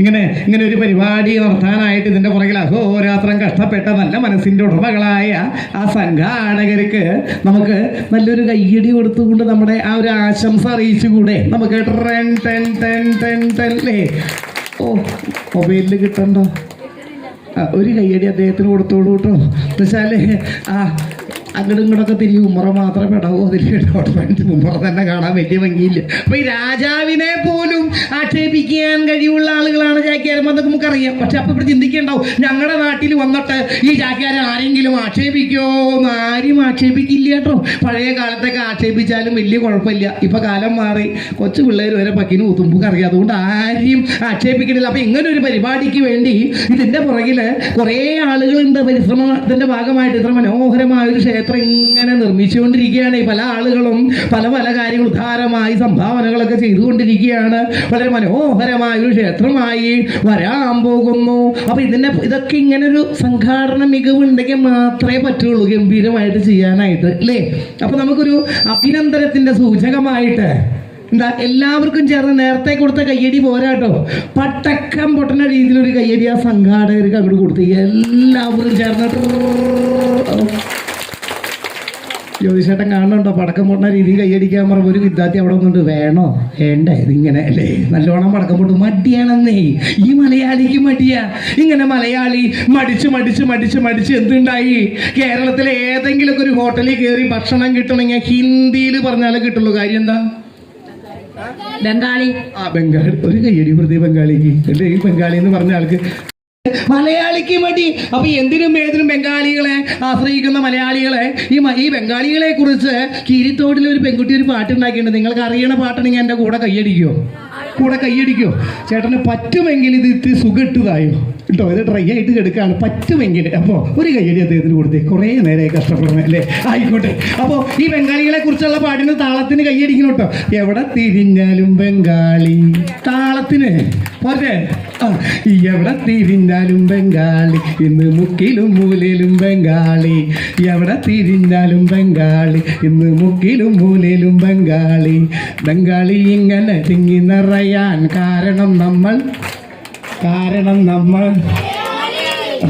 ഇങ്ങനെ ഇങ്ങനെ ഒരു പരിപാടി നടത്താനായിട്ട് ഇതിന്റെ പുറകിൽ അഹോരാത്രം കഷ്ടപ്പെട്ട നല്ല മനസ്സിന്റെ ഉടമകളായ ആ സംഘാടകർക്ക് നമുക്ക് നല്ലൊരു കയ്യടി കൊടുത്തുകൊണ്ട് നമ്മുടെ ആ ഒരു ആശംസ അറിയിച്ചുകൂടെ? നമുക്ക് ടെൻ ടെൻ ടെൻ ടെൻ ടെല്ലേ ഓ മൊബൈലിൽ കിട്ടണ്ടോ. ഒരു കയ്യടി അദ്ദേഹത്തിന് കൊടുത്തോളൂ കേട്ടോ. എന്നുവെച്ചാൽ ആ അങ്ങോട്ടും ഇങ്ങോട്ടൊക്കെ തിരിയും. ഉമ്മറ മാത്രമേ അതിൽ ഡോക്ടർമെന്റ് ഉമ്മറ തന്നെ കാണാൻ വലിയ ഭംഗിയില്ല. അപ്പൊ ഈ രാജാവിനെ പോലും ആക്ഷേപിക്കാൻ കഴിവുള്ള ആളുകളാണ് ചാക്യാരന്മാർ എന്നൊക്കെ നമുക്കറിയാം. പക്ഷെ അപ്പൊ ഇവിടെ ചിന്തിക്കണ്ടാവും. ഞങ്ങളുടെ നാട്ടിൽ വന്നിട്ട് ഈ ചാക്യാരൻ ആരെങ്കിലും ആക്ഷേപിക്കോ എന്ന് ആരും ആക്ഷേപിക്കില്ല കേട്ടോ. പഴയ കാലത്തൊക്കെ ആക്ഷേപിച്ചാലും വലിയ കുഴപ്പമില്ല. ഇപ്പൊ കാലം മാറി. കൊച്ചു പിള്ളേർ വരെ പക്കിന് ഉത്തുമ്പുക്ക് അറിയാം അതുകൊണ്ട് ആരെയും ആക്ഷേപിക്കണില്ല. അപ്പൊ ഇങ്ങനെ ഒരു പരിപാടിക്ക് വേണ്ടി ഇതിന്റെ പുറകിൽ കുറേ ആളുകളുണ്ട്. പരിശ്രമത്തിന്റെ ഭാഗമായിട്ട് ഇത്ര മനോഹരമായ ഒരു ക്ഷേത്രം ഇങ്ങനെ നിർമ്മിച്ചുകൊണ്ടിരിക്കുകയാണ്. പല ആളുകളും പല പല കാര്യങ്ങൾ ഉദാരമായി സംഭാവനകളൊക്കെ ചെയ്തുകൊണ്ടിരിക്കുകയാണ്. വളരെ മനോഹരമായ ഒരു ക്ഷേത്രമായി വരാൻ പോകുന്നു. അപ്പൊ ഇതിന്റെ ഇതൊക്കെ ഇങ്ങനെ ഒരു സംഘാടന മികവ് ഉണ്ടെങ്കിൽ മാത്രമേ പറ്റുള്ളൂ ഗംഭീരമായിട്ട് ചെയ്യാനായിട്ട് അല്ലേ? അപ്പൊ നമുക്കൊരു അഭിനന്ദനത്തിന്റെ സൂചകമായിട്ട് എന്താ എല്ലാവർക്കും ചേർന്ന് നേരത്തെ കൊടുത്ത കയ്യടി പോരാട്ടോ. പട്ടക്കം പൊട്ടുന്ന രീതിയിലൊരു കയ്യടി ആ സംഘാടകർക്ക് അങ്ങോട്ട് കൊടുത്തു എല്ലാവരും ചേർന്ന് ജ്യോതിഷേട്ടൻ കാണുന്നുണ്ടോ? പടക്കം പൊട്ടുന്ന രീതി കൈയടിക്കാൻ പറയുമ്പോൾ ഒരു വിദ്യാർത്ഥി അവിടെ വന്നിട്ട് വേണോ? വേണ്ടേ? ഇതിങ്ങനെ അല്ലേ? നല്ലോണം പടക്കം പൊട്ടും. മടിയാണെന്നേ. ഈ മലയാളിക്ക് മടിയാ. ഇങ്ങനെ മലയാളി മടിച്ച് മടിച്ച് മടിച്ച് മടിച്ച് എന്തുണ്ടായി? കേരളത്തിലെ ഏതെങ്കിലുമൊക്കെ ഒരു ഹോട്ടലിൽ കയറി ഭക്ഷണം കിട്ടണമെങ്കിൽ ഹിന്ദിയിൽ പറഞ്ഞാലേ കിട്ടുള്ളൂ. കാര്യം എന്താ? ബംഗാളി. ആ ബംഗാളി. ഒരു കയ്യടി പ്രതി ബംഗാളിക്ക്. ഈ ബംഗാളി എന്ന് പറഞ്ഞ ആൾക്ക് മലയാളിക്ക് മടി അപ്പൊ എന്തിനും ഏതിനും ബംഗാളികളെ ആശ്രയിക്കുന്ന മലയാളികളെ ഈ ഈ ബംഗാളികളെ കുറിച്ച് കീരിത്തോടിൽ ഒരു പെൺകുട്ടി ഒരു പാട്ടുണ്ടാക്കിയിട്ടുണ്ട്. നിങ്ങൾക്ക് അറിയണ പാട്ടാണെങ്കിൽ എന്റെ കൂടെ കൈയടിക്കോ കൂടെ കൈയടിക്കോ ചേട്ടന് പറ്റുമെങ്കിൽ ഇത് ഇത്തിരി സുഖിട്ടതായോ കേട്ടോ ഇത് ഡ്രൈ ആയിട്ട് കിടക്കുകയാണ് പറ്റുമെങ്കിൽ അപ്പോൾ ഒരു കയ്യടി അദ്ദേഹത്തിന് കൊടുത്തേ. കുറേ നേരമായി കഷ്ടപ്പെടണം അല്ലേ? ആയിക്കോട്ടെ. അപ്പോൾ ഈ ബംഗാളികളെ കുറിച്ചുള്ള പാട്ടിന് താളത്തിന് കയ്യടിക്കണം കേട്ടോ. എവിടെ തിരിഞ്ഞാലും ബംഗാളി. താളത്തിന്. പോരെ എവിടെ തിരിഞ്ഞാലും ബംഗാളി. ഇന്ന് മുക്കിലും മൂലയിലും ബംഗാളി. എവിടെ തിരിഞ്ഞാലും ബംഗാളി. ഇന്ന് മുക്കിലും മൂലയിലും ബംഗാളി. ബംഗാളി ഇങ്ങനെ തിങ്ങി നിറയാൻ കാരണം നമ്മൾ കാരണം നമ്മൾ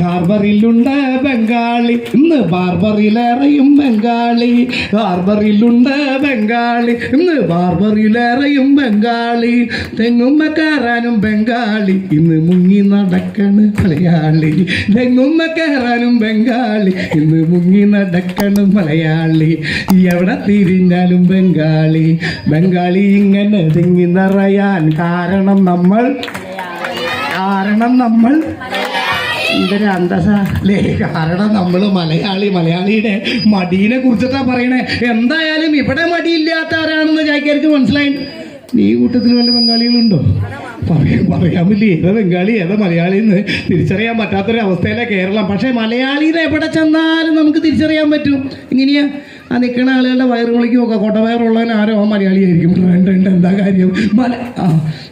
ഹാർബറിലുണ്ട് ബംഗാളി. ഇന്ന് ബാർബറിലേറെയും ബംഗാളി. ഹാർബറിലുണ്ട് ബംഗാളി. ഇന്ന് ബാർബറിലേറെയും ബംഗാളി. തെങ്ങുമ്മക്കാരാനും ബംഗാളി. ഇന്ന് മുങ്ങി നടക്കണ് മലയാളി. തെങ്ങുമ്മ കയറാനും ബംഗാളി. ഇന്ന് മുങ്ങി നടക്കണ് മലയാളി. എവിടെ തിരിഞ്ഞാലും ബംഗാളി. ബംഗാളി ഇങ്ങനെ തിങ്ങി നിറയാൻ കാരണം നമ്മൾ കാരണം നമ്മൾ ഇതൊരു അന്തസ അല്ലേ കാരണം നമ്മൾ മലയാളി മലയാളിയുടെ മടീനെ കുറിച്ചിട്ടാ പറയണേ. എന്തായാലും ഇവിടെ മടിയില്ലാത്തവരാണെന്ന് ചാക്കിയാർക്ക് മനസ്സിലായി. നീ കൂട്ടത്തിൽ വല്ല ബംഗാളികളുണ്ടോ? പറയാൻ പറയാൻ പറ്റില്ല ഏതാ ബംഗാളി ഏതാ മലയാളി എന്ന് തിരിച്ചറിയാൻ പറ്റാത്തൊരവസ്ഥയിലാണ് കേരളം. പക്ഷേ മലയാളിയുടെ എവിടെ ചെന്നാലും നമുക്ക് തിരിച്ചറിയാൻ പറ്റും. ഇങ്ങനെയാ ആ നിൽക്കുന്ന ആളുകളുടെ വയറ് വിളിക്കും ഒക്കെ. കൊടവയറുള്ളവൻ ആരോ ആ മലയാളിയായിരിക്കും. ഉണ്ട് ഉണ്ട് എന്താ കാര്യം? മല ആ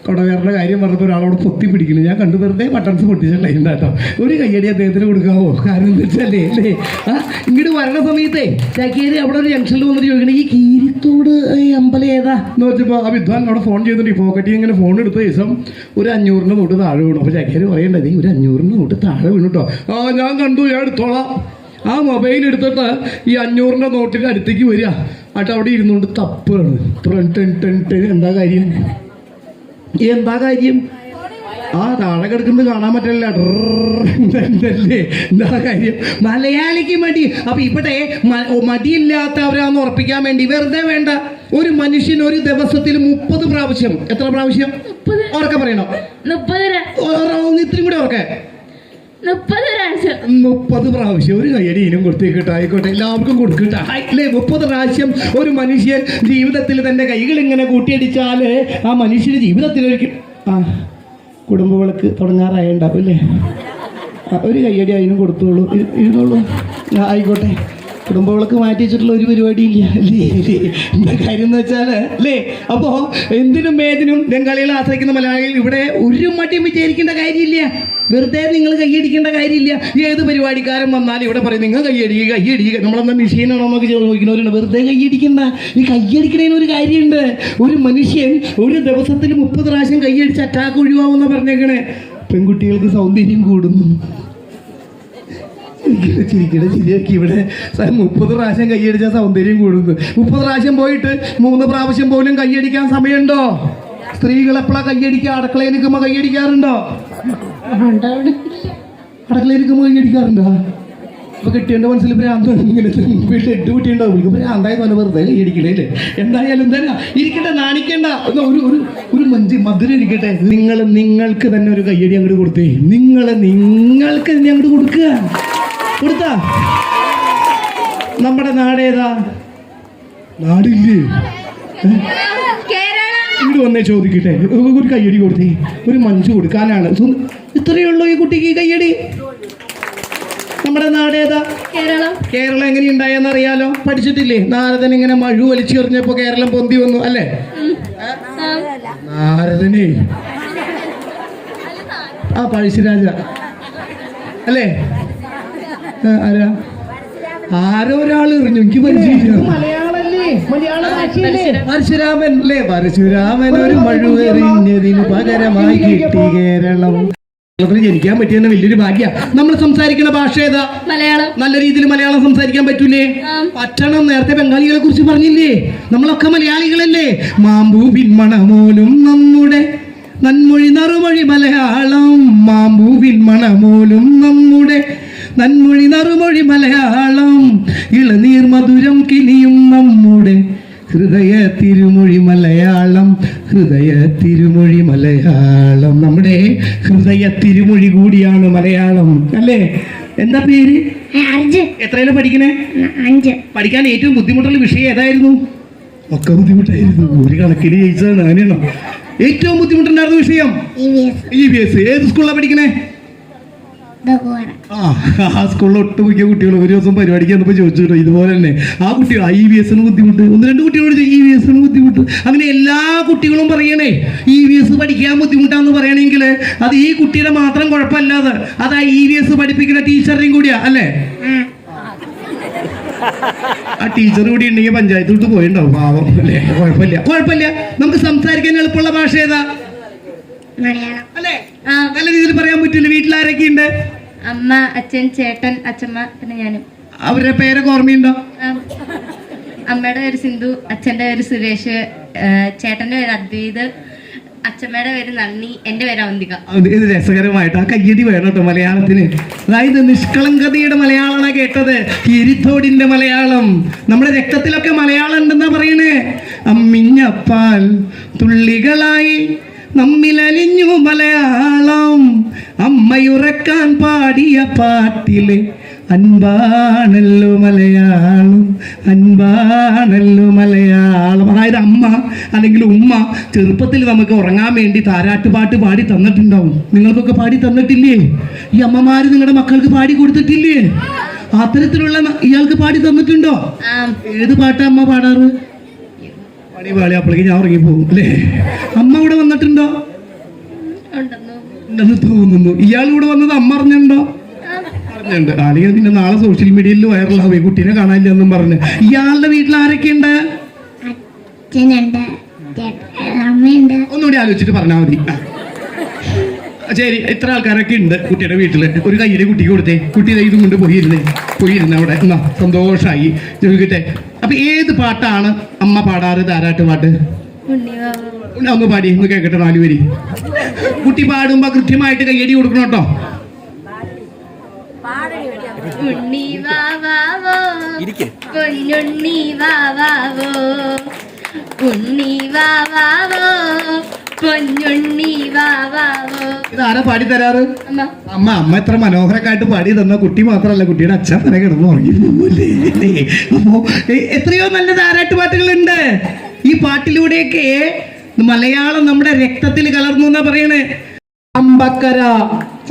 കൊടവയറിന്റെ കാര്യം പറഞ്ഞപ്പോൾ ഒരാളോട് പൊത്തി പിടിക്കുന്നു. ഞാൻ കണ്ടു വെറുതെ ബട്ടൺസ് പൊട്ടിച്ചിട്ടുണ്ടായിരുന്നു കേട്ടോ ഒരു കയ്യടി അദ്ദേഹത്തിന് കൊടുക്കാവോ? കാരണം എന്താ വെച്ചല്ലേ അല്ലേ? ആ ഇങ്ങോട്ട് വരണ സമയത്തേ ചക്കേരി അവിടെ ഒരു ജംഗ്ഷനിൽ വന്നിട്ട് ചോദിക്കണേ ഈ കീരിത്തോട് ഈ അമ്പലം ഏതാ? എന്ന് വെച്ചപ്പോൾ ആ വിദ്വാൻ അവിടെ ഫോൺ ചെയ്തിട്ട് ഈ പോക്കറ്റിൽ ഇങ്ങനെ ഫോൺ എടുത്ത ദിവസം ഒരു അഞ്ഞൂറിന്റെ നോട്ട് താഴെ വീണു. അപ്പോൾ ചക്കേരി പറയേണ്ടത് ഒരു അഞ്ഞൂറിന്റെ നോട്ട് താഴെ വീണു കേട്ടോ ആ ഞാൻ കണ്ടു ഞാൻ എടുത്തോളാം. ആ മൊബൈൽ എടുത്തിട്ട് ഈ അഞ്ഞൂറിന്റെ നോട്ടിന്റെ അടുത്തേക്ക് വരിക. എന്നിട്ട് അവിടെ ഇരുന്നുകൊണ്ട് തപ്പാണ് ടെൻ ടെൻ ടെൻ എന്താ കാര്യം? എന്താ കാര്യം? ആ താഴെ കിടക്കുന്നത് കാണാൻ പറ്റില്ല. എന്താ കാര്യം മലയാളിക്ക് മടി അപ്പൊ ഇവിടെ മടിയില്ലാത്തവരാന്ന് ഉറപ്പിക്കാൻ വേണ്ടി വെറുതെ വേണ്ട ഒരു മനുഷ്യൻ ഒരു ദിവസത്തിൽ മുപ്പത് പ്രാവശ്യം എത്ര പ്രാവശ്യം ഉറക്കെ പറയണം ഇത്രയും കൂടി ഉറക്കെ മുപ്പത് പ്രാവശ്യം. ഒരു കയ്യടി ഇനും കൊടുത്തേക്കട്ടെ. ആയിക്കോട്ടെ. എല്ലാവർക്കും കൊടുക്കട്ടെ. അല്ലേ മുപ്പത് പ്രാവശ്യം ഒരു മനുഷ്യൻ ജീവിതത്തിൽ തന്റെ കൈകൾ ഇങ്ങനെ കൂട്ടിയടിച്ചാൽ ആ മനുഷ്യന് ജീവിതത്തിൽ ഒരു ആ കുടുംബവിളക്ക് തുടങ്ങാറായുണ്ടാവും അല്ലേ? ഒരു കയ്യടി അതിനും കൊടുത്തോളൂ. ഇരുന്നോളൂ. ആയിക്കോട്ടെ. കുടുംബവിളക്ക് മാറ്റി വെച്ചിട്ടുള്ള ഒരു പരിപാടി ഇല്ല. അല്ലേ? കാര്യം എന്ന് വെച്ചാൽ അല്ലേ? അപ്പോൾ എന്തിനും ഏതിനും ബംഗാളികളെ ആശ്രയിക്കുന്ന മലയാളികൾ ഇവിടെ ഒരു മട്ടിയും വിചാരിക്കേണ്ട കാര്യമില്ല. വെറുതെ നിങ്ങൾ കൈയടിക്കേണ്ട കാര്യമില്ല. ഏത് പരിപാടിക്കാരൻ വന്നാലും ഇവിടെ പറയും നിങ്ങൾ കൈയടിക്കുക കൈയടിക്കുക നമ്മളെന്താ മെഷീനാണോ നമുക്ക് ചോദിക്കുന്നവരുണ്ട്. വെറുതെ കൈയടിക്കണ്ട. ഈ കയ്യടിക്കണേന് ഒരു കാര്യമുണ്ട്. ഒരു മനുഷ്യൻ ഒരു ദിവസത്തിൽ മുപ്പത് പ്രാവശ്യം കൈയടിച്ച് അറ്റാക്ക് ഒഴിവാകുമെന്ന് പറഞ്ഞേക്കണേ. പെൺകുട്ടികൾക്ക് സൗന്ദര്യം കൂടുന്നു. ചിരിക്കട ചിരിക്കട ചിരിയാക്കി ഇവിടെ. മുപ്പത് പ്രാവശ്യം കൈയടിച്ചാൽ സൗന്ദര്യം കൂടുന്നു മുപ്പത് പ്രാവശ്യം പോയിട്ട് മൂന്ന് പ്രാവശ്യം പോലും കൈയടിക്കാൻ സമയമുണ്ടോ? സ്ത്രീകൾ എപ്പോഴാ കൈയടിക്കുക അടുക്കളയിൽ നിൽക്കുമ്പോൾ കൈയടിക്കാറുണ്ടോ? അടുക്കളയിൽ നിൽക്കുമ്പോൾ കൈയടിക്കാറുണ്ടോ? ഇപ്പൊ കെട്ടിയന്റെ മനസ്സിൽ ഭ്രാന്ത് വീട്ടിൽ എട്ട് കുട്ടിയുണ്ടാവും ഭ്രാന്തായി പോലെ വെറുതെ കൈയടിക്കണേ അല്ലേ? എന്തായാലും തന്നെ ഇരിക്കട്ടെ നാണിക്കണ്ട. ഒരു ഒരു ഒരു മഞ്ച് മധുരം ഇരിക്കട്ടെ. നിങ്ങൾ നിങ്ങൾക്ക് തന്നെ ഒരു കയ്യടി അങ്ങോട്ട് കൊടുത്തേ. നിങ്ങൾ നിങ്ങൾക്ക് തന്നെ അങ്ങോട്ട് കൊടുക്കുക. കൊടുത്താ? നമ്മുടെ നാടേതാ നാടില്ലേ? ഇവിടെ വന്നേ ചോദിക്കട്ടെ. ഒരു കയ്യടി കൊടുത്തേ. ഒരു മഞ്ച് കൊടുക്കാനാണ്. ഇത്രയേ ഉള്ളൂ ഈ കുട്ടിക്ക് ഈ കയ്യടി? നമ്മുടെ നാടേതാ കേരളം. കേരളം എങ്ങനെയുണ്ടായെന്ന് അറിയാലോ? പഠിച്ചിട്ടില്ലേ? നാരദൻ ഇങ്ങനെ മഴു വലിച്ചെറിഞ്ഞപ്പോ കേരളം പൊന്തി വന്നു അല്ലേ? നാരദനെ. ആ പഴശ്ശിരാജ. അല്ലേ? ആരാ? ആരോ ഒരാൾ എറിഞ്ഞു. എനിക്ക് പരിചയം പരശുരാമൻ അല്ലേ? പരശുരാമൻ ഒരു മഴു എറിഞ്ഞതിന് പകരമായി കിട്ടി കേരളം. കേരളത്തിൽ ജനിക്കാൻ പറ്റിയെന്ന വലിയൊരു ഭാഗ്യ. നമ്മൾ സംസാരിക്കുന്ന ഭാഷ ഏതാ? മലയാളം. നല്ല രീതിയിൽ മലയാളം സംസാരിക്കാൻ പറ്റൂലേ. പറ്റണം. നേരത്തെ ബംഗാളികളെ കുറിച്ച് പറഞ്ഞില്ലേ? നമ്മളൊക്കെ മലയാളികളല്ലേ? മാമ്പൂ പിന്മണമോലും നമ്മുടെ നന്മൊഴി നറുമൊഴി മലയാളം. മാമ്പൂ പിന്മണമോലും നമ്മുടെ നന്മൊഴി നറുമൊഴി മലയാളം. ഇളനീർ മധുരം കിനിയും നമ്മുടെ ഹൃദയ തിരുമൊഴി മലയാളം. ഹൃദയ തിരുമൊഴി മലയാളം. നമ്മുടെ ഹൃദയ തിരുമൊഴി കൂടിയാണ് മലയാളം. അല്ലേ? എന്താ പേര്? എത്രയാണ് എത്രയിലും പഠിക്കണേ? അഞ്ച്. പഠിക്കാൻ ഏറ്റവും ബുദ്ധിമുട്ടുള്ള വിഷയം ഏതായിരുന്നു? ഒക്കെ ബുദ്ധിമുട്ടായിരുന്നു. ഒരു കണക്കിന് ജയിച്ചതാണ്. അങ്ങനെയാണോ? ഏറ്റവും ബുദ്ധിമുട്ടുണ്ടായിരുന്ന വിഷയം? ഇ ബി എസ് ഏത് സ്കൂളിലാണ് പഠിക്കണേ? ആ ആ സ്കൂളിൽ ഒട്ടുമിക്ക കുട്ടികൾ ഒരു ദിവസം പരിപാടിക്ക് വന്നപ്പോൾ ചോദിച്ചു കേട്ടോ ഇതുപോലെ തന്നെ. ആ കുട്ടികൾ ഐ ബി എസിന് ബുദ്ധിമുട്ട്. ഒന്ന് രണ്ട് കുട്ടികളോട് ഇ ബി എസിന് ബുദ്ധിമുട്ട്. അങ്ങനെ എല്ലാ കുട്ടികളും പറയണേ ഇ ബി എസ് പഠിക്കാൻ ബുദ്ധിമുട്ടാന്ന് പറയണമെങ്കിൽ അത് ഈ കുട്ടിയുടെ മാത്രം കുഴപ്പമില്ലാതെ അത് ആ ഇ ബി എസ് പഠിപ്പിക്കുന്ന ടീച്ചറിനെയും കൂടിയാ അല്ലേ? ആ ടീച്ചർ കൂടി ഉണ്ടെങ്കിൽ പഞ്ചായത്ത് വിട്ട് പോയിണ്ടാവും. പാവം. അല്ലേ കുഴപ്പമില്ല. കുഴപ്പമില്ല. നമുക്ക് സംസാരിക്കാൻ എളുപ്പമുള്ള ഭാഷ ഏതാ? അല്ലേ? നല്ല രീതിയിൽ പറയാൻ പറ്റില്ല? വീട്ടിലാരൊക്കെ ഉണ്ട് അമ്മ അച്ഛൻ ചേട്ടൻ അച്ഛമ്മ പിന്നെ ഞാനും. അവരുടെ പേരൊക്കെ ഓർമ്മയുണ്ടോ. അമ്മയുടെ പേര് സിന്ധു അച്ഛന്റെ പേര് സുരേഷ് ചേട്ടന്റെ പേര് അദ്വൈത് അച്ഛമ്മയുടെ പേര് നന്ദി എന്റെ പേര് അവന്തിക. ഇത് രസകരമായിട്ട് ആ കയ്യടി വേണം കേട്ടോ മലയാളത്തിന്. അതായത് നിഷ്കളങ്കതയുടെ മലയാളമാണ് കേട്ടത്. എരിത്തോടിന്റെ മലയാളം. നമ്മുടെ രക്തത്തിലൊക്കെ മലയാളം ഉണ്ടെന്നാ പറയണേ. അമ്മിഞ്ഞപ്പാൽ തുള്ളികളായി നമ്മിലലിഞ്ഞു മലയാളം. അമ്മയുറക്കാൻ പാടിയ പാട്ടിലെ അൻപാണല്ലോ മലയാളം അൻപാണല്ലോ മലയാളം. അതായത് അമ്മ അല്ലെങ്കിൽ ഉമ്മ ചെറുപ്പത്തിൽ നമുക്ക് ഉറങ്ങാൻ വേണ്ടി താരാട്ടുപാട്ട് പാടി തന്നിട്ടുണ്ടാവും. നിങ്ങൾക്കൊക്കെ പാടി തന്നിട്ടില്ലേ? ഈ അമ്മമാര് നിങ്ങളുടെ മക്കൾക്ക് പാടി കൊടുത്തിട്ടില്ലേ? അത്തരത്തിലുള്ള ഇയാൾക്ക് പാടി തന്നിട്ടുണ്ടോ? ഏത് പാട്ടാ അമ്മ പാടാറ്? പാടി പാളി അപ്പോഴേക്ക് ഞാൻ ഉറങ്ങിപ്പോകും അല്ലേ? അമ്മ ഇവിടെ വന്നിട്ടുണ്ടോ? ഉണ്ടെന്നു? തോന്നുന്നു. ഇയാൾ ഇവിടെ വന്നത് അമ്മ അറിഞ്ഞുണ്ടോ പറഞ്ഞുണ്ട് അല്ലെങ്കിൽ പിന്നെ നാളെ സോഷ്യൽ മീഡിയയിൽ വൈറലാവും ഈ കുട്ടീനെ കാണാനില്ല എന്നും പറഞ്ഞ്. ഇയാളുടെ വീട്ടിൽ ആരൊക്കെയുണ്ട്? ഒന്നുകൂടി ആലോചിച്ചിട്ട് പറഞ്ഞാൽ മതി. ശരി. ഇത്ര ആൾക്കാരൊക്കെ ഉണ്ട് കുട്ടിയുടെ വീട്ടിൽ. ഒരു കയ്യിലെ കുട്ടിക്ക് കൊടുത്തേ. കുട്ടി ദേ ഇതും കൊണ്ട് പോയിരുന്നേ. പോയിരുന്നേ അവിടെ. എന്നാ സന്തോഷമായി ചോദിക്കട്ടെ അപ്പൊ ഏത് പാട്ടാണ് അമ്മ പാടാറ്? താരാട്ട് പാട്ട്? ഒന്ന് പാടി ഒന്ന് കേൾക്കട്ടെ നാലു പേര് കുട്ടി പാടുമ്പോ കൃത്യമായിട്ട് കയ്യടി കൊടുക്കണം കേട്ടോ. ഉണ്ണി വാവാവോ പൊന്നുണ്ണി വാവാവോ ഉണ്ണി വാവാവോ പൊന്നുണ്ണി ഇതാരാ പാടി തരാറ്? അമ്മ അമ്മ എത്ര മനോഹരമായിട്ട് പാടി തന്ന കുട്ടി മാത്രമല്ല കുട്ടിയുടെ അച്ഛൻ തന്നെ കിടന്നു ഉറങ്ങി അപ്പോ എത്രയോ നല്ല താരാട്ട് പാട്ടുകളുണ്ട്. ഈ പാട്ടിലൂടെയൊക്കെ മലയാളം നമ്മുടെ രക്തത്തിൽ കലർന്നു എന്നാ പറയണേ. അമ്പക്കര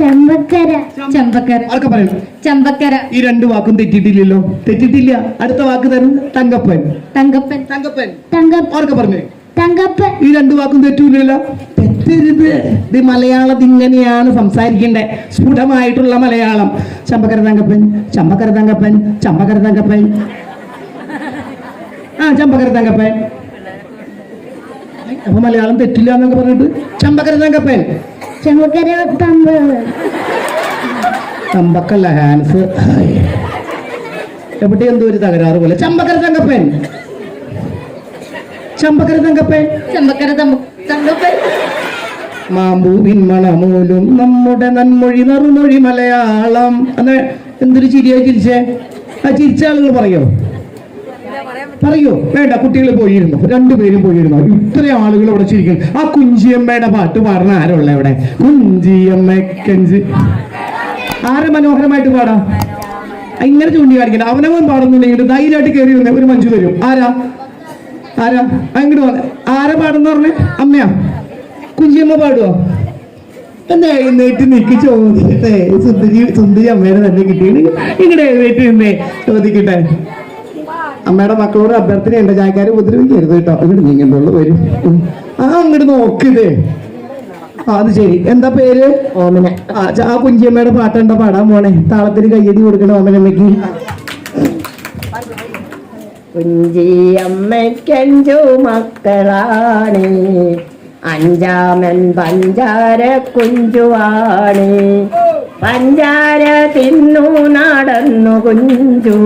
ചമ്പക്കര. ചമ്പക്കര. ആർക്കെ പറയും ചമ്പക്കര. ഈ രണ്ട് വാക്കും തെറ്റിട്ടില്ലല്ലോ തെറ്റിട്ടില്ല അടുത്ത വാക്ക് തരും തങ്കപ്പൻ. തങ്കപ്പൻ. തങ്കപ്പൻ. തങ്കപ്പൻ ആർക്കെ പറഞ്ഞേ? തങ്കപ്പൻ. ഈ രണ്ടു വാക്കും തെറ്റൂലല്ല? തെറ്റരുത്. ഇത് മലയാളം ഇങ്ങനെയാണ് സംസാരിക്കേണ്ടത് സ്ഫുടമായിട്ടുള്ള മലയാളം. ചമ്പക്കര തങ്കപ്പൻ ചമ്പക്കര തങ്കപ്പൻ ചമ്പക്കര തങ്കപ്പൻ. ആ ചമ്പക്കര തങ്കപ്പൻ. അപ്പൊ മലയാളം തെറ്റില്ല എന്നൊക്കെ പറഞ്ഞിട്ട് ചമ്പക്കര തങ്കപ്പൻ. ചമ്പക്കര തമ്പ. ചമ്പക്കല്ല ഹാൻസ്. എവിടെ എന്തോ ഒരു തകരാറ് പോലെ. ചമ്പക്കര തങ്കപ്പൻ. ചമ്പക്കര തങ്കപ്പൻ. ചമ്പക്കര തമ്പ- തങ്കപ്പൻ. മാമ്പൂ പിന്മണമൂലും നമ്മുടെ നന്മൊഴി നറുമൊഴി മലയാളം. അന്ന് എന്തൊരു ചിരിയാ ചിരിച്ചേ? ആ ചിരിച്ച ആളുകൾ പറയോ? പറയോ? വേണ്ട കുട്ടികൾ പോയിരുന്നു. രണ്ടുപേരും പോയിരുന്നു. ഇത്രയും ആളുകൾ ഇവിടെ ചിരിക്കുന്നു. ആ കുഞ്ചിയമ്മയുടെ പാട്ട് പാടുന്ന ആരുള്ള ഇവിടെ കുഞ്ചിയമ്മക്കഞ്ച് ആരെ മനോഹരമായിട്ട് പാടാ? ഇങ്ങനെ ചൂണ്ടി കാണിക്കണ്ട അവനവൻ പാടുന്നുണ്ടെങ്കിൽ ധൈര്യമായിട്ട് കയറി വന്നേ. ഒരു മഞ്ചു തരും. ആരാ? ആരാ? അങ്ങോട്ട് വന്നെ ആരാ പാടുന്ന പറഞ്ഞേ? അമ്മയാ? കുഞ്ചിയമ്മ പാടുവോ? എന്നാ എഴുന്നേറ്റ് നിക്ക് ചോദിക്കട്ടെ. സുന്ദരി സുന്ദരി അമ്മയുടെ തന്നെ കിട്ടിയത് ഇങ്ങടെ എഴുന്നേറ്റ് നിന്നേ ചോദിക്കട്ടെ. അമ്മയുടെ മക്കളോട് അഭ്യർത്ഥനയുണ്ട് ചായക്കാരെ ഉപദ്രവിക്കരുത് കേട്ടോ. ഇങ്ങോട്ട് നീങ്ങണ്ടുള്ളൂ വരും. ആ അങ്ങോട്ട് നോക്കിതേ അത് ശരി. എന്താ പേര്? ഓമന. ആ കുഞ്ചിയമ്മയുടെ പാട്ടുണ്ടോ പാടാൻ പോണേ? താളത്തിന് കയ്യടി കൊടുക്കണേ ഓമനമ്മയ്ക്ക്. കുഞ്ചിയമ്മയ്ക്കഞ്ചു മക്കളാണ് അഞ്ചാമൻ പഞ്ചാര കുഞ്ചുവാണ്. പഞ്ചാര തിന്നു നടന്നു കുഞ്ചു.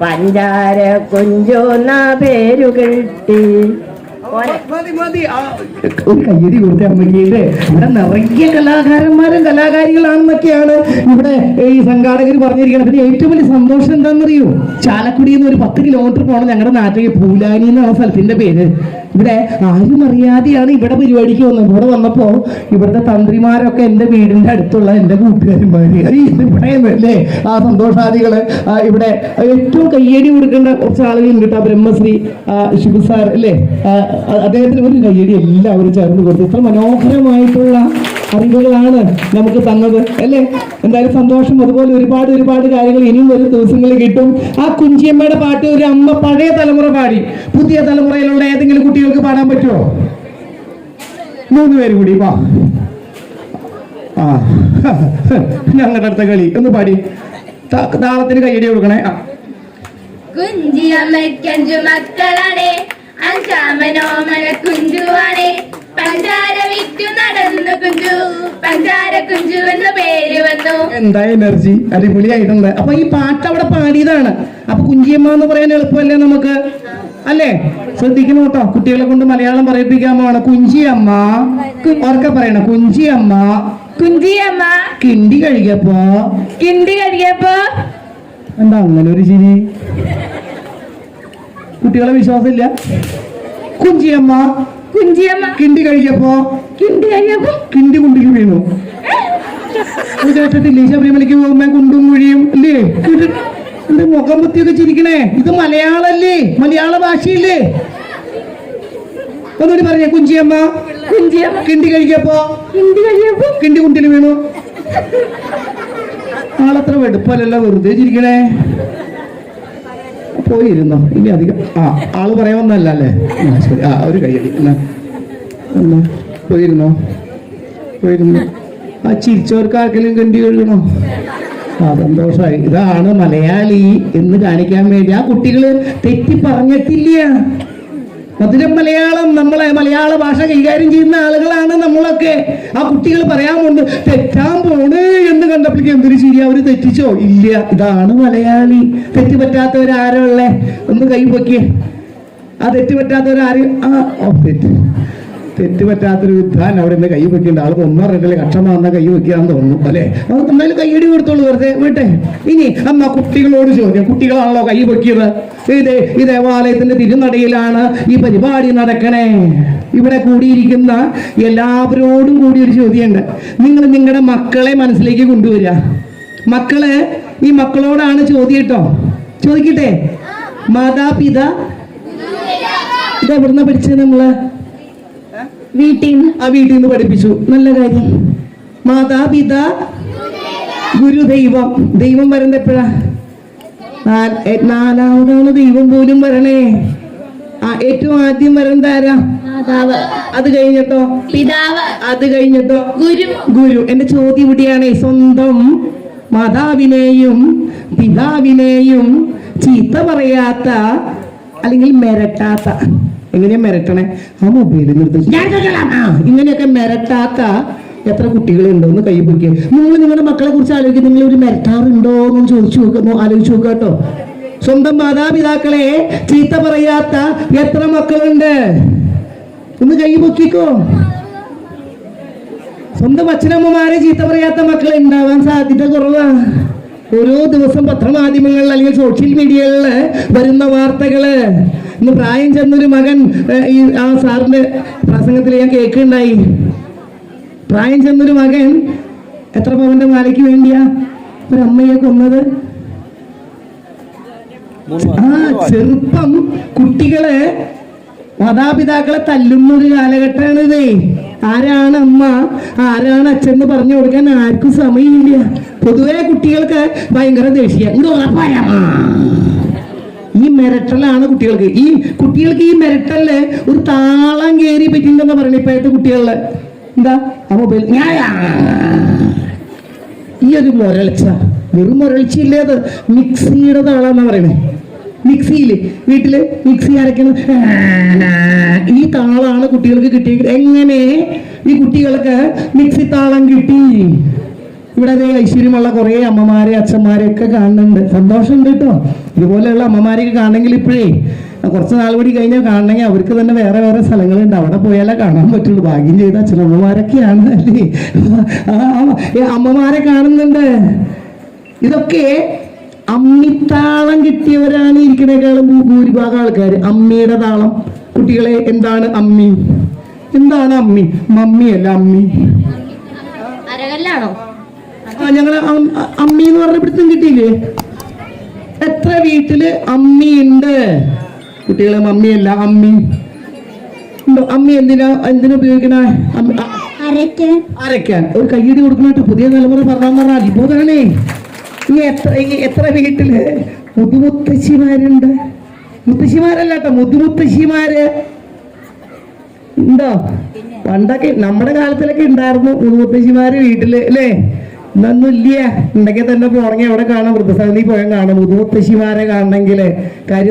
പഞ്ചാര കുഞ്ചു എന്ന പേരു കിട്ടി. മതി മതി ആ, ഒരു കയ്യടി കൊടുത്ത അമ്മയ്ക്ക് ഇത് ഇവിടെ നിറയെ കലാകാരന്മാരും കലാകാരികളാണെന്നൊക്കെയാണ് ഇവിടെ ഈ സംഘാടകർ പറഞ്ഞിരിക്കുന്നത്. പിന്നെ ഏറ്റവും വലിയ സന്തോഷം എന്താണെന്നറിയോ? ചാലക്കുടിയിൽ നിന്ന് ഒരു പത്ത് കിലോമീറ്റർ പോകണം ഞങ്ങളുടെ നാട്ടിലേക്ക് പൂലാനി എന്നാണ് സ്ഥലത്തിന്റെ പേര്. ഇവിടെ ആരും അറിയാതെയാണ് ഇവിടെ പരിപാടിക്ക് വന്നത്. ഇവിടെ വന്നപ്പോ ഇവിടുത്തെ തന്ത്രിമാരൊക്കെ എന്റെ വീടിന്റെ അടുത്തുള്ള എന്റെ കൂട്ടുകാരന്മാര് ഇവിടെ ആ സന്തോഷാദികൾ ഇവിടെ ഏറ്റവും കയ്യടി കൊടുക്കേണ്ട കുറച്ച് ആളുകളുണ്ട് കേട്ടോ. ബ്രഹ്മശ്രീ ശിവസാർ ശിവു സാർ അല്ലേ അദ്ദേഹത്തിന് ഒരു കയ്യടി എല്ലാവരും ചേർന്ന് കൊടുത്തു. ഇത്ര മനോഹരമായിട്ടുള്ള അറിവുകളാണ് നമുക്ക് തന്നത് അല്ലേ? എന്തായാലും സന്തോഷം. അതുപോലെ ഒരുപാട് ഒരുപാട് കാര്യങ്ങൾ ഇനിയും ഒരു ദിവസങ്ങളിൽ കിട്ടും. ആ കുഞ്ചിയമ്മയുടെ പാട്ട് ഒരു അമ്മ പഴയ തലമുറ പാടി. പുതിയ തലമുറയിലുള്ള ഏതെങ്കിലും കുട്ടികൾക്ക് പാടാൻ പറ്റുമോ? മൂന്ന് പേര് കൂടി വാ. ആ ഞങ്ങളുടെ അടുത്ത കളി. ഒന്ന് പാടി. താളത്തിന് കയ്യടി കൊടുക്കണേ. ആ. മക്കളാണേ അഞ്ചാമനോ അഞ്ചാമനോമന കുഞ്ചുവാണ്. എന്താ എനർജി അടിപൊളിയായിട്ടുണ്ട്. അപ്പൊ ഈ പാട്ട് അവിടെ പാടിയതാണ്. അപ്പൊ കുഞ്ചിയമ്മ എന്ന് പറയാൻ എളുപ്പമല്ലേ നമുക്ക്? അല്ലേ? ശ്രദ്ധിക്കണം കേട്ടോ. കുട്ടികളെ കൊണ്ട് മലയാളം പറയിപ്പിക്കാൻ പോവാണ്. കുഞ്ചിയമ്മ ഓർക്കെ പറയണം. കുഞ്ചിയമ്മ കുഞ്ചിയമ്മ. കിണ്ടി കഴിക്കപ്പോ കിണ്ടി കഴിയപ്പോ? എന്താ അങ്ങനെ ഒരു ചിരി? കുട്ടികളെ വിശ്വാസമില്ല. കുഞ്ചിയമ്മ കുഞ്ചിയമ്മ. കിണ്ടി കഴിഞ്ഞപ്പോ കിണ്ടി കഴിയപ്പോ കിണ്ടി കുണ്ടിക്ക് വീണു. ഒരു കേട്ടിട്ടില്ലേ ശബരിമലയ്ക്ക് പോകുമ്പോ കുണ്ടും കുഴിയും ഇത് എന്റെ മുഖം പത്തിയൊക്കെ ചിരിക്കണേ. ഇത് മലയാളല്ലേ? മലയാള ഭാഷയില്ലേ? ഒന്നുകൂടി പറഞ്ഞേ കുഞ്ചിയമ്മ. കുഞ്ചിയമ്മ. കിണ്ടി കഴിക്കപ്പോ കിണ്ടി കഴിയപ്പോ കിണ്ടി കുണ്ടിൽ വീണു. ആളത്ര വെടുപ്പല്ലല്ലോ വെറുതെ ചിരിക്കണേ. പോയിരുന്നോ. ഇനി അധികം ആ ആൾ പറയാമെന്നല്ല അല്ലേ? ശരി. ആ ഒരു എന്നാ പോയിരുന്നോ? പോയിരുന്നു. ആ ചിരിച്ചവർക്ക് ആർക്കെങ്കിലും കണ്ടി കഴുകണോ? ആ സന്തോഷമായി ഇതാണ് മലയാളി എന്ന് കാണിക്കാൻ വേണ്ടി ആ കുട്ടികൾ തെറ്റി പറഞ്ഞിട്ടില്ല മധുരം മലയാളം നമ്മളെ മലയാള ഭാഷ കൈകാര്യം ചെയ്യുന്ന ആളുകളാണ് നമ്മളൊക്കെ. ആ കുട്ടികൾ പറയാമുണ്ട് തെറ്റാൻ പോണ് എന്ന് കണ്ടപ്പോഴേക്കും എന്തൊരു ശരി അവർ തെറ്റിച്ചോ? ഇല്ല ഇതാണ് മലയാളി. തെറ്റ് പറ്റാത്തവരാരോ ഉള്ളേ? ഒന്ന് കൈ പൊക്കിയേ. ആ തെറ്റ് പറ്റാത്തവരാരും ആ ഓ തെറ്റ്. തെറ്റ് പറ്റാത്തൊരു വിദ്വാൻ അവിടെ നിന്ന് കൈ വെക്കേണ്ട ആൾക്ക് ഒന്നോ രണ്ടിലെ കക്ഷമ വന്നാൽ കൈ വെക്കാന്ന് തോന്നുന്നു. അല്ലെ? അവർക്ക് എന്തായാലും കൈയടി കൊടുത്തോളൂ വെറുതെ. വിട്ടെ. ഇനി അമ്മ കുട്ടികളോട് ചോദ്യം. കുട്ടികളാണല്ലോ കൈ വെക്കിയത് ഇത് ഈ ദേവാലയത്തിന്റെ തിരുനടയിലാണ് ഈ പരിപാടി നടക്കണേ. ഇവിടെ കൂടിയിരിക്കുന്ന എല്ലാവരോടും കൂടി ഒരു ചോദ്യമുണ്ട്. നിങ്ങൾ നിങ്ങളുടെ മക്കളെ മനസ്സിലേക്ക് കൊണ്ടുവരിക. മക്കൾ ഈ മക്കളോടാണ് ചോദ്യം കേട്ടോ. ചോദിക്കട്ടെ? മാതാപിത ഇത് എവിടുന്ന പഠിച്ചത് നമ്മൾ? വീട്ടിൽ നിന്ന് ആ വീട്ടിൽ നിന്ന് പഠിപ്പിച്ചു. നല്ല കാര്യം. മാതാപിത ഗുരുദൈവം. ദൈവം വരണ്ട എപ്പോഴാ? നാലാമതാണ് ദൈവം പോലും വരണേ. ആ ഏറ്റവും ആദ്യം വരണ്ട ആരാ? മാതാവ്. അത് കഴിഞ്ഞിട്ടോ? പിതാവ്. അത് കഴിഞ്ഞിട്ടോ? ഗുരു. ഗുരു. എന്റെ ചോദ്യം ഇവിടെയാണ്. സ്വന്തം മാതാവിനെയും പിതാവിനെയും ചീത്ത പറയാത്ത അല്ലെങ്കിൽ മെരട്ടാത്ത എങ്ങനെയാ മെരട്ടണേ? ആ മൊബൈലിൽ കേൾക്കാം. ഇങ്ങനെയൊക്കെ മെരട്ടാത്ത എത്ര കുട്ടികളുണ്ടോ എന്ന് കൈ പിടിക്കുക നിങ്ങൾ നിങ്ങളുടെ മക്കളെ കുറിച്ച് ആലോചിക്കുക നിങ്ങൾ ഒരു മെരട്ടാറുണ്ടോ എന്ന് ചോദിച്ചു നോക്കുന്നു ആലോചിച്ച് നോക്കുക കേട്ടോ. സ്വന്തം മാതാപിതാക്കളെ ചീത്ത പറയാത്ത എത്ര മക്കളുണ്ട്? ഒന്ന് കൈ പൊക്കിക്കോ. സ്വന്തം അച്ഛനമ്മമാരെ ചീത്ത പറയാത്ത മക്കൾ ഉണ്ടാവാൻ സാധ്യത കുറവാ. ഓരോ ദിവസം പത്രമാധ്യമങ്ങളിൽ അല്ലെങ്കിൽ സോഷ്യൽ മീഡിയകളിൽ വരുന്ന വാർത്തകൾ ഇന്ന് പ്രായം ചെന്നൊരു മകൻ ഈ ആ സാറിന്റെ പ്രസംഗത്തിൽ ഞാൻ കേൾക്കുണ്ടായി പ്രായം ചെന്നൊരു മകൻ എത്ര പവന്റെ മാലയ്ക്ക് വേണ്ടിയാ ഒരമ്മയെ കൊന്നത്? ആ ചെറുപ്പം കുട്ടികളെ മാതാപിതാക്കളെ തല്ലുന്ന ഒരു കാലഘട്ടമാണ് ഇതേ ആരാണ് അമ്മ? ആരാണ് അച്ഛൻ പറഞ്ഞു കൊടുക്കാൻ ആർക്കും സമയമില്ല. പൊതുവെ കുട്ടികൾക്ക് ഭയങ്കര ദേഷ്യം. ഇത് ഉറപ്പായ ഈ മെരട്ടലാണ് കുട്ടികൾക്ക്. ഈ കുട്ടികൾക്ക് ഈ മെരട്ടൽ ഒരു താളം കയറി പറ്റില്ലെന്ന് പറയണ ഇപ്പോഴത്തെ കുട്ടികളിൽ. എന്താ? ആ മൊബൈൽ. ഈ ഒരു മുരൾച്ച വെറും മുരൾച്ചയില്ലേ അത്? മിക്സിയുടെ താളാന്നാ പറയണേ. മിക്സിയിൽ. വീട്ടിൽ മിക്സി അരയ്ക്കുന്ന ഈ താളാണ് കുട്ടികൾക്ക് കിട്ടിയത് എങ്ങനെ ഈ കുട്ടികൾക്ക് മിക്സി താളം കിട്ടി? ഇവിടെ അതേ ഐശ്വര്യമുള്ള കുറേ അമ്മമാരെ അച്ഛന്മാരെ ഒക്കെ കാണുന്നുണ്ട്. സന്തോഷമുണ്ട് കേട്ടോ. ഇതുപോലെയുള്ള അമ്മമാരെയൊക്കെ കാണണമെങ്കിൽ ഇപ്പോഴേ കുറച്ച് നാൾ കൂടി കഴിഞ്ഞാൽ കാണണമെങ്കിൽ അവർക്ക് തന്നെ വേറെ വേറെ സ്ഥലങ്ങളുണ്ട്. അവിടെ പോയാലേ കാണാൻ പറ്റുള്ളൂ. ഭാഗ്യം ചെയ്ത അച്ഛനമ്മമാരൊക്കെയാണ് അല്ലേ? അമ്മമാരെ കാണുന്നുണ്ട്. ഇതൊക്കെ അമ്മിത്താളം കിട്ടിയവരാണ് ഇരിക്കണേക്കാളും ഭൂരിഭാഗം ആൾക്കാർ അമ്മിയുടെ താളം. കുട്ടികളെ എന്താണ് അമ്മി? എന്താണ് അമ്മി? മമ്മിയല്ല അമ്മി. അരകല്ലാണോ? ഞങ്ങൾ അമ്മി എന്ന് പറഞ്ഞ പിടുത്തം കിട്ടിയില്ലേ? എത്ര വീട്ടിൽ അമ്മിയുണ്ട് കുട്ടികളെ മമ്മിയല്ല അമ്മി. ഉണ്ടോ? അമ്മി എന്തിനാ എന്തിനാ ഉപയോഗിക്കണ? അമ്മി അരയ്ക്കാൻ. ഒരു കയ്യടി കൊടുക്കണോട്ട് പുതിയ തലമുറ പറഞ്ഞാൽ പറഞ്ഞ അത്ഭുതമാണേ ഇനി എത്ര എത്ര വീട്ടിൽ മുതുമുത്തശ്ശിമാരുണ്ട് മുത്തശ്ശിമാരല്ലാട്ടോ മുതുമുത്തശ്ശിമാര് ഉണ്ടോ? പണ്ടൊക്കെ നമ്മുടെ കാലത്തിലൊക്കെ ഉണ്ടായിരുന്നു മുതുമുത്തശ്ശിമാര് വീട്ടിൽ അല്ലേ? ഇന്നൊന്നും ഇല്ല ഉണ്ടെങ്കിൽ തന്നെ പോണെങ്കിൽ എവിടെ കാണാം? വൃദ്ധസമിതി പോയാൽ കാണാം. മുതുമുത്തശ്ശിമാരെ കാണണമെങ്കിൽ. കാര്യം